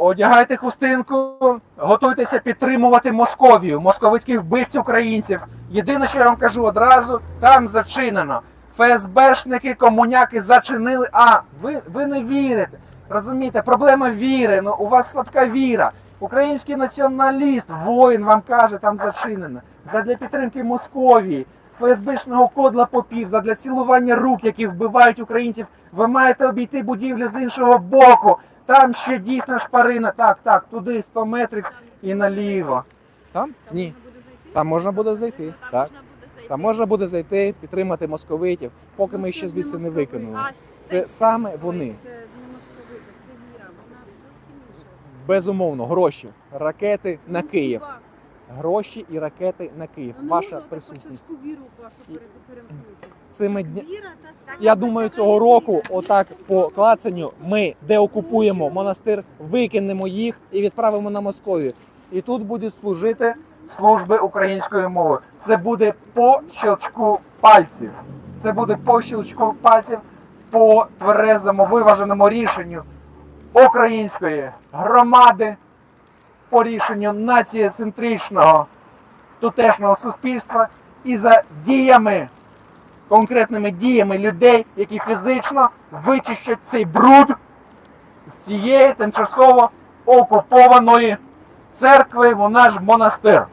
одягайте хустинку, готуйтеся підтримувати Московію, московицьких вбивців українців. Єдине, що я вам кажу одразу, там зачинено. ФСБшники, комуняки зачинили. А, ви, ви не вірите. Розумієте, проблема віри. Ну, у вас слабка віра. Український націоналіст, воїн вам каже, там зачинено. Задля підтримки Московії, ФСБшного кодла попів, задля цілування рук, які вбивають українців, ви маєте обійти будівлю з іншого боку. Там ще дійсна шпарина. Так, так, туди 100 метрів і наліво. Там? Ні. Там можна буде зайти. Так. Там можна буде зайти, підтримати московитів, поки ми ще звідси не викинули. Це саме вони. Це не московити, це віра. Вона зовсім інша. Безумовно, гроші, ракети на Ну, Київ. Гроші і ракети на Київ. Ну, Ваша присутність. віру вашу перемкнути. Цими дня... Віра та Я думаю, цього року, отак по клацанню, ми деокупуємо монастир, викинемо їх і відправимо на Московію. І тут будуть служити служби української мови. Це буде по щелчку пальців. Це буде по щелчку пальців по тверезому виваженому рішенню української громади, по рішенню націєцентричного тутешнього суспільства і за діями конкретними діями людей, які фізично вичищать цей бруд з цієї тимчасово окупованої церкви, вона ж монастир.